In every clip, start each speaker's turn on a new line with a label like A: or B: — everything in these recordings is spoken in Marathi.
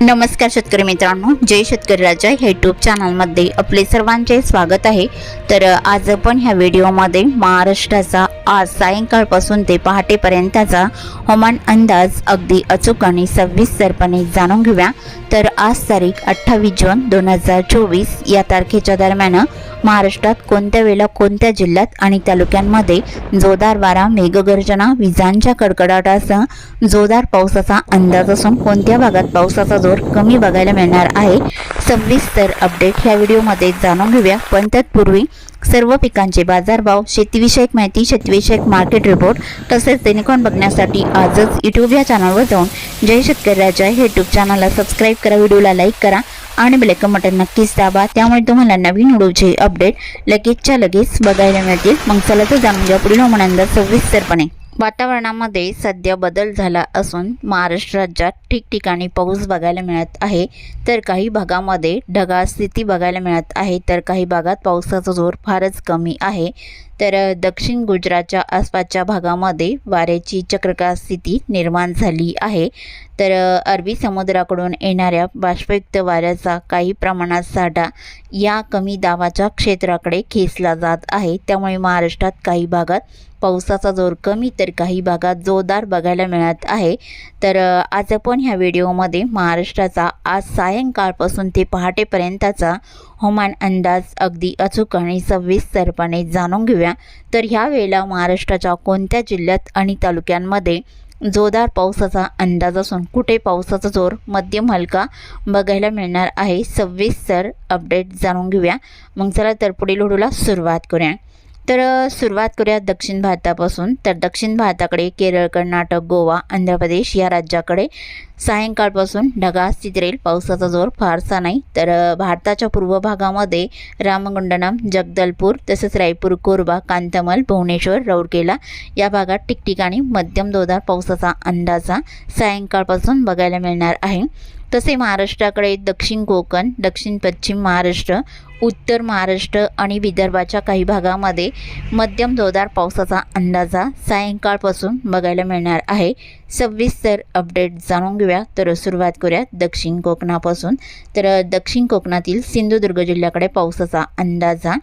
A: नमस्कार शेतकरी मित्रांनो जय शेतकरी राजा. ह्या यूट्यूब चॅनलमध्ये आपले सर्वांचे स्वागत आहे. तर आज आपण ह्या व्हिडिओमध्ये महाराष्ट्राचा आज सायंकाळपासून ते पहाटेपर्यंतचा हवामान अंदाज अगदी अचूक आणि सविस्तरपणे जाणून घेऊया. तर आज तारीख अठ्ठावीस जून दोन हजार चोवीस. या तारखेच्या दरम्यान महाराष्ट्रात कोणत्या वेळेला कोणत्या जिल्ह्यात आणि तालुक्यांमध्ये जोरदार वारा मेघगर्जना विजांच्या कडकडाटासह जोरदार पावसाचा अंदाज असून कोणत्या भागात पावसाचा जोर कमी बघायला मिळणार आहे. सविस्तर अपडेट ह्या व्हिडिओमध्ये जाणून घेऊया. पण तत्पूर्वी सर्व पिकांचे बाजारभाव शेतीविषयक माहिती शेतीविषयक मार्केट रिपोर्ट तसेच दैनिकॉन बघण्यासाठी आजच यूट्यूब या चॅनलवर जाऊन जय शेतकरी राजा हे यूट्यूब चॅनलला सबस्क्राईब करा व्हिडिओला लाईक करा आणि बेलेकन बटन नक्कीच दाबा. त्यामुळे तुम्हाला नवीन व्हिडिओचे अपडेट लगेचच्या लगेच बघायला मिळतील. मग चला तर जाणून घ्या पुढील हवामान सविस्तरपणे वातावरणामध्ये सध्या बदल झाला असून महाराष्ट्र राज्यात ठिकठिकाणी पाऊस बघायला मिळत आहे. तर काही भागामध्ये ढगाळ स्थिती बघायला मिळत आहे. तर काही भागात पावसाचा जोर फारच कमी आहे. तर दक्षिण गुजरातच्या आसपासच्या भागामध्ये वाऱ्याची चक्रकार स्थिती निर्माण झाली आहे. तर अरबी समुद्राकडून येणाऱ्या बाष्पयुक्त वाऱ्याचा काही प्रमाणात साठा या कमी दाबाच्या क्षेत्राकडे खेचला जात आहे. त्यामुळे महाराष्ट्रात काही भागात पावसाचा जोर कमी तर काही भागात जोरदार बघायला मिळत आहे. तर आज आपण ह्या व्हिडिओमध्ये महाराष्ट्राचा आज सायंकाळपासून ते पहाटेपर्यंतचा हवामान अंदाज अगदी अचूक आणि सविस्तरपणे जाणून घेऊया. तर ह्या वेळेला महाराष्ट्राच्या कोणत्या जिल्ह्यात आणि तालुक्यांमध्ये जोरदार पावसाचा अंदाज असून कुठे पावसाचा जोर मध्यम हलका बघायला मिळणार आहे सव्वीस सर अपडेट जाणून घेऊया. मग चला तर पुढील व्हिडिओला सुरुवात करूया. तर सुरुवात करूया दक्षिण भारतापासून. तर दक्षिण भारताकडे केरळ कर्नाटक गोवा आंध्र प्रदेश या राज्याकडे सायंकाळपासून ढगाळ रेल पावसाचा जोर फारसा नाही. तर भारताच्या पूर्व भागामध्ये रामगुंडनम जगदलपूर तसेच रायपूर कोरबा कांतमल भुवनेश्वर रौरकेला या भागात ठिकठिकाणी मध्यम जोरदार पावसाचा अंदाजा सायंकाळपासून बघायला मिळणार आहे. तसे महाराष्ट्राकडे दक्षिण कोकण दक्षिण पश्चिम महाराष्ट्र उत्तर महाराष्ट्र आणि विदर्भाच्या काही भागामध्ये मध्यम जोरदार पावसाचा अंदाजा सायंकाळपासून बघायला मिळणार आहे. सविस्तर अपडेट जाणून घेऊया. तर सुरुवात करूया दक्षिण कोकणापासून. तर दक्षिण कोकणातील सिंधुदुर्ग जिल्ह्याकडे पावसाचा अंदाजा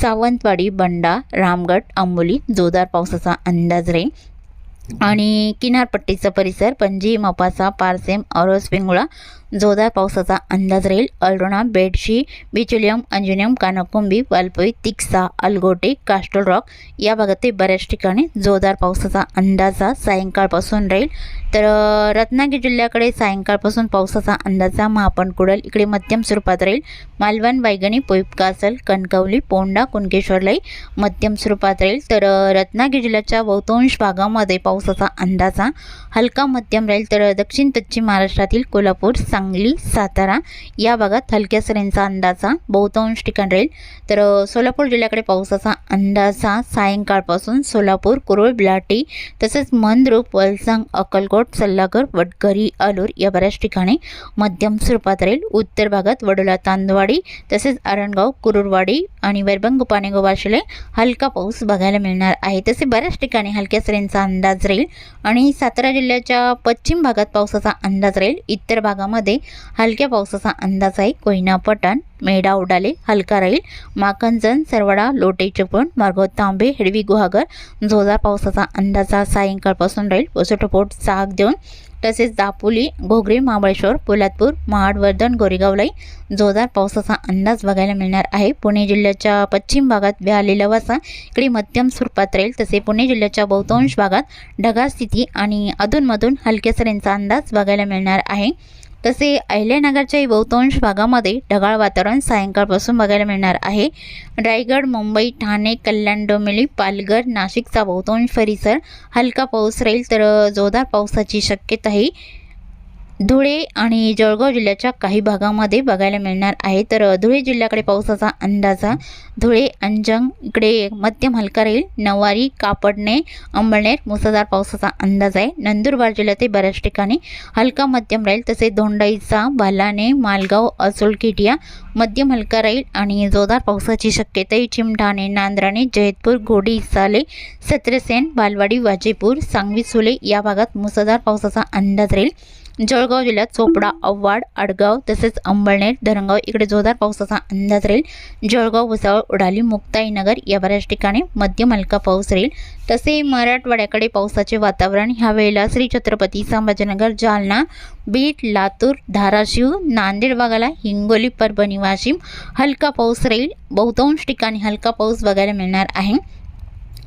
A: सावंतवाडी बंडा रामगड आंबोली जोरदार पावसाचा अंदाज राहील. आणि किनारपट्टीचा परिसर पणजी मपासा पारसेम औरस पिंगुळा जोरदार पावसाचा अंदाज राहील. अल्रोणा बेडशी बिचुलियम अंजुनियम कानाकोंबी वालपोई तिक्सा अलगोटे कास्टल रॉक या भागातील बऱ्याच ठिकाणी जोरदार पावसाचा अंदाजा सायंकाळपासून राहील. तर रत्नागिरी जिल्ह्याकडे सायंकाळपासून पावसाचा अंदाजा महापण कुडल इकडे मध्यम स्वरूपात राहील. मालवण वायगणी पोईपकासल कणकवली पोंडा कुणकेश्वरलाही मध्यम स्वरूपात राहील. तर रत्नागिरी जिल्ह्याच्या बहुतांश भागामध्ये पावसाचा अंदाजा हलका मध्यम राहील. तर दक्षिण पश्चिम महाराष्ट्रातील कोल्हापूर सांगली सातारा. या भागात हलक्या सरींचा अंदाजा बहुतांश ठिकाण राहील तर सोलापूर जिल्ह्याकडे पावसाचा अंदाजा सायंकाळपासून सोलापूर कुरुळ बिलाटी तसेच मंद्रुप वलसांग अक्कलकोट सल्लागर वडघरी आलूर या बऱ्याच ठिकाणी मध्यम स्वरूपात राहील. उत्तर भागात वडोला तांदवाडी तसेच आरणगाव कुरुरवाडी आणि वैरभंग पाणेगाव गोवाशिले हलका पाऊस बघायला मिळणार आहे. तसे बऱ्याच ठिकाणी हलक्या सरींचा अंदाज राहील आणि सातारा जिल्ह्याच्या पश्चिम भागात पावसाचा अंदाज राहील. इतर भागामध्ये हलक्या पावसाचा अंदाज आहे. कोयना पठाण मेढा उडाले हलका राहील. माकंजन सरवडा लोटे चिपळूण मार्गव तांबे हिडवी गुहागर जोरदार पावसाचा अंदाज सायंकाळपासून राहील. वसुटपोट साग देऊन तसेच दापोली घोगरी महाबळेश्वर पोलादपूर महाडवर्धन गोरेगावलाही जोरदार पावसाचा अंदाज बघायला मिळणार आहे. पुणे जिल्ह्याच्या पश्चिम भागात व्यालेला वासा इकडे मध्यम स्वरूपात राहील. तसे पुणे जिल्ह्याच्या बहुतांश भागात ढगाळ स्थिती आणि अधूनमधून हलक्या सरींचा अंदाज बघायला मिळणार आहे. तसे अहिल्यानगरच्याही बहुतांश भागामध्ये ढगाळ वातावरण सायंकाळपासून बघायला मिळणार आहे. रायगड मुंबई ठाणे कल्याण डोंबिवली पालघर नाशिकचा बहुतांश परिसर हलका पाऊस राहील तर जोरदार पावसाची शक्यताही धुळे आणि जळगाव जिल्ह्याच्या काही भागामध्ये बघायला मिळणार आहे. तर धुळे जिल्ह्याकडे पावसाचा अंदाजा. धुळे अंजंग इकडे मध्यम हलका राहील. नवारी कापडणे अंबळनेर मुसळधार पावसाचा अंदाज आहे. नंदुरबार जिल्ह्यातही बऱ्याच ठिकाणी हलका मध्यम राहील. तसे धोंडाईचा बालाने मालगाव असोलकिटिया मध्यम हलका राहील आणि जोरदार पावसाची शक्यताही चिमठाणे नांद्राणे जयतपूर घोडी साले सत्रसेन बालवाडी वाजेपूर सांगवी सुले या भागात मुसळधार पावसाचा अंदाज राहील. जळगाव जिल्ह्यात चोपडा अव्वाड आडगाव तसेच अंबळनेर धरणगाव इकडे जोरदार पावसाचा अंदाज राहील. जळगाव भुसावळ उडाली मुक्ताईनगर या बऱ्याच ठिकाणी मध्यम हलका पाऊस राहील. तसे मराठवाड्याकडे पावसाचे वातावरण ह्या वेळेला श्री छत्रपती संभाजीनगर जालना बीड लातूर धाराशिव नांदेड भागाला हिंगोली परभणी वाशिम हलका पाऊस राहील. बहुतांश ठिकाणी हलका पाऊस बघायला मिळणार आहे.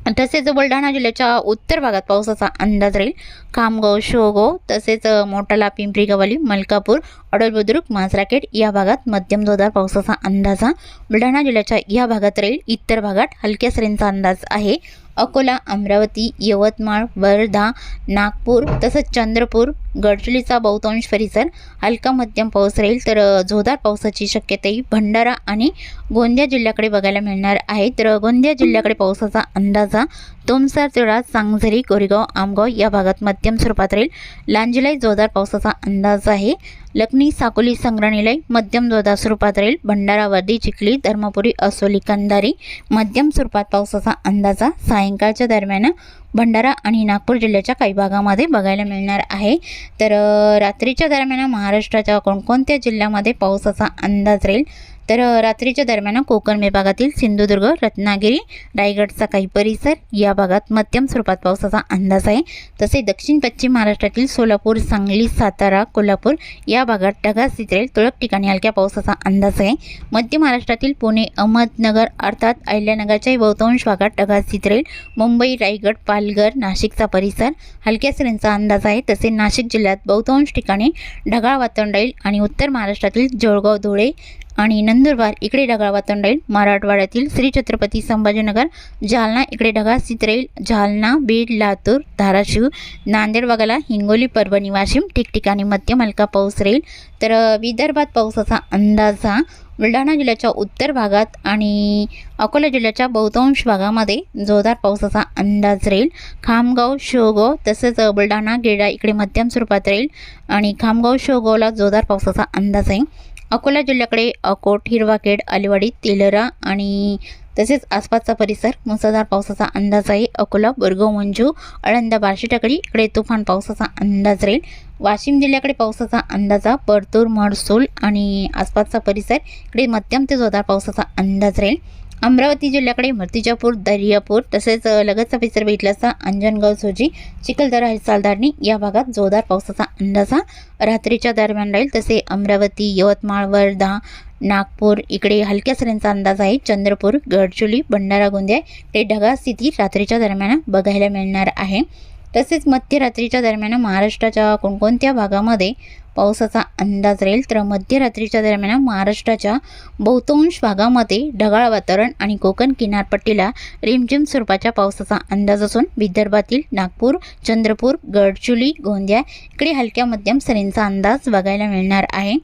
A: तसेच बुलढाणा जिल्ह्याच्या उत्तर भागात पावसाचा अंदाज राहील. खामगाव शोगाव तसेच मोटाला पिंपरी गवाली मलकापूर अडल बुद्रुक मांजराखेड या भागात मध्यम जोरदार पावसाचा अंदाज हा बुलढाणा जिल्ह्याच्या या भागात राहील. इतर भागात हलक्या सरींचा अंदाज आहे. अकोला अमरावती यवतमाळ वर्धा नागपूर तसंच चंद्रपूर गडचिरोलीचा बहुतांश परिसर हलका मध्यम पाऊस राहील. तर जोरदार पावसाची शक्यताही भंडारा आणि गोंदिया जिल्ह्याकडे बघायला मिळणार आहे. तर गोंदिया जिल्ह्याकडे पावसाचा अंदाजा तोमसार तिळा सांगझरी कोरेगाव आमगाव या भागात मध्यम स्वरूपात राहील. लांजीलाही जोरदार पावसाचा अंदाज आहे. लखनी साकोली संग्रहालय मध्यम जोरदार स्वरूपात राहील. भंडारा वर्दी चिखली धर्मपुरी असोली कंधारी मध्यम स्वरूपात पावसाचा अंदाजा सायंकाळच्या दरम्यान भंडारा आणि नागपूर जिल्ह्याच्या काही भागामध्ये बघायला मिळणार आहे. तर रात्रीच्या दरम्यान महाराष्ट्राच्या कोणकोणत्या जिल्ह्यामध्ये पावसाचा अंदाज राहील? तर रात्रीच्या दरम्यान कोकण विभागातील सिंधुदुर्ग रत्नागिरी रायगडचा काही परिसर या भागात मध्यम स्वरूपात पावसाचा अंदाज आहे. तसे दक्षिण पश्चिम महाराष्ट्रातील सोलापूर सांगली सातारा कोल्हापूर या भागात ढगास स्थिती तुरळक ठिकाणी हलक्या पावसाचा अंदाज आहे. मध्य महाराष्ट्रातील पुणे अहमदनगर अर्थात अहिल्यानगरच्याही बहुतांश भागात ढगास चित्रेल मुंबई रायगड पालघर नाशिकचा परिसर हलक्या सरींचा अंदाज आहे. तसे नाशिक जिल्ह्यात बहुतांश ठिकाणी ढगाळ वातावरण राहील आणि उत्तर महाराष्ट्रातील जळगाव धुळे आणि नंदुरबार इकडे ढगाळ वातावरण राहील. मराठवाड्यातील श्री छत्रपती संभाजीनगर जालना इकडे ढगाळ स्थित राहील. जालना बीड लातूर धाराशिव नांदेड वगळा हिंगोली परभणी वाशिम ठिकठिकाणी मध्यम हलका पाऊस राहील. तर विदर्भात पावसाचा अंदाज हा बुलढाणा जिल्ह्याच्या उत्तर भागात आणि अकोला जिल्ह्याच्या बहुतांश भागामध्ये जोरदार पावसाचा अंदाज राहील. खामगाव शेवगाव तसेच बुलढाणा गेडा इकडे मध्यम स्वरूपात राहील. आणि खामगाव शेवगावला जोरदार पावसाचा अंदाज आहे. अकोला जिल्ह्याकडे अकोट हिरवाखेड अलिवाडी तेलरा आणि तसेच आसपासचा परिसर मुसळधार पावसाचा अंदाज आहे. अकोला बोरगाव मंजू अळंदा बार्शी टाकळी इकडे तुफान पावसाचा अंदाज राहील. वाशिम जिल्ह्याकडे पावसाचा अंदाजा परतूर महसूल आणि आसपासचा परिसर इकडे मध्यम ते जोरदार पावसाचा अंदाज राहील. अमरावती जिल्ह्याकडे मूर्तिजापूर दर्यापूर तसेच लगतचा परिसर बघितला असता अंजनगाव सोजी चिखलदरा हिसालदारणी या भागात जोरदार पावसाचा अंदाज रात्रीच्या दरम्यान राहील. तसे अमरावती यवतमाळ वर्धा नागपूर इकडे हलक्या सरींचा अंदाज आहे. चंद्रपूर गडचुली भंडारा गोंदिया ते ढगाळ स्थिती रात्रीच्या दरम्यान बघायला मिळणार आहे. तसेच मध्यरात्रीच्या दरम्यान महाराष्ट्राच्या कोणकोणत्या भागामध्ये पावसाचा अंदाज राहील तर मध्यरात्रीच्या दरम्यान महाराष्ट्राच्या बहुतांश भागामध्ये ढगाळ वातावरण आणि कोकण किनारपट्टीला रिमझिम स्वरूपाच्या पावसाचा अंदाज असून विदर्भातील नागपूर चंद्रपूर गडचुली गोंदिया इकडे हलक्या मध्यम सरींचा अंदाज बघायला मिळणार आहे.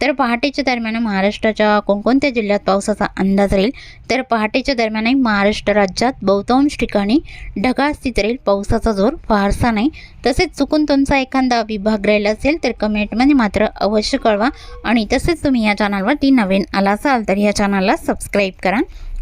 A: तर पहाटेच्या दरम्यान महाराष्ट्राच्या कोणकोणत्या जिल्ह्यात पावसाचा अंदाज राहील? तर पहाटेच्या दरम्यानही महाराष्ट्र राज्यात बहुतांश ठिकाणी ढगाळ स्थित राहील. पावसाचा जोर फारसा नाही. तसेच चुकून तुमचा एखादा विभाग राहिला असेल तर कमेंटमध्ये मात्र अवश्य कळवा. आणि तसेच तुम्ही या चॅनलवरती नवीन आला असाल तर या चॅनलला सबस्क्राईब करा.